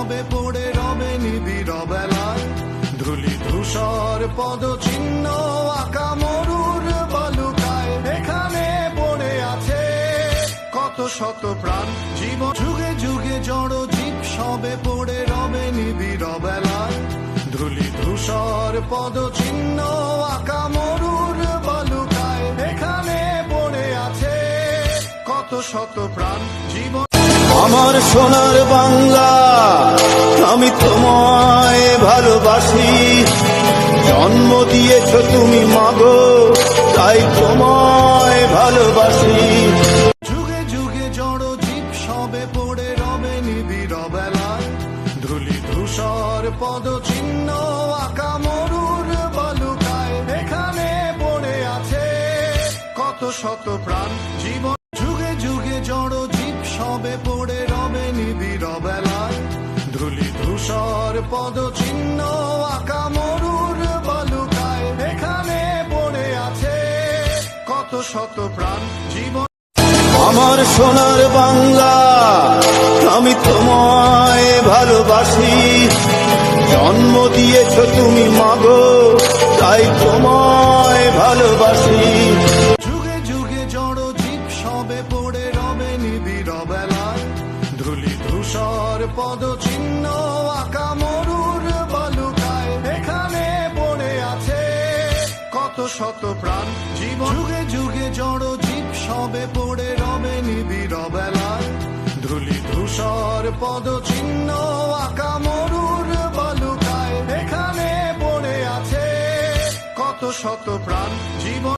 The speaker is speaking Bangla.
সবে পড়ে রবে নিবিড় বেলায় ধুলি ধূসর পদ চিহ্ন আঁকা মরুর বালুকায়। এখানে পড়ে আছে কত শত প্রাণ। জীবন যুগে যুগে জড় জীব সবে পড়ে রবে নিবিড় বেলায় ধুলি ধূসর পদ চিহ্ন আঁকা মরুর বালুকায়। এখানে পড়ে আছে কত শত প্রাণ। জীবন আমার সোনার বাংলা আমি তোমায় ভালোবাসি। জন্ম দিয়েছ তুমি মাগো, তাই তোমায় ভালোবাসি। যুগে যুগে জড় জীব সবে পড়ে রবে নিবিড় বেলায় ধুলি ধূসর পদ চিহ্ন আঁকা মরুর বালুকায় এখানে পড়ে আছে। কত শত প্রাণ জীবন। যুগে যুগে জড় জীব সবে পড়ে রবে নিবিড় বেলায় পদ চিহ্ন আঁকা মরুর বালুকায় এখানে পড়ে আছে কত শত প্রাণ জীবন। আমার সোনার বাংলা আমি তোমায় ভালোবাসি। জন্ম দিয়েছ তুমি মাগো তাই তোমায় ভালোবাসি। যুগে যুগে জড় জীব সবে পড়ে রবে নিবিড় বেলায়। ধুলি ধূসর পদ চিহ্ন আঁকা মরুর বালুকায়। এখানে পড়ে আছে কত শত প্রাণ। জীবন যুগে যুগে জড় জীব সবে পড়ে রবে নিবিড় বেলায়। ধুলি ধূসর পদ চিহ্ন আঁকা মরুর বালুকায়। এখানে পড়ে আছে কত শত প্রাণ। জীবন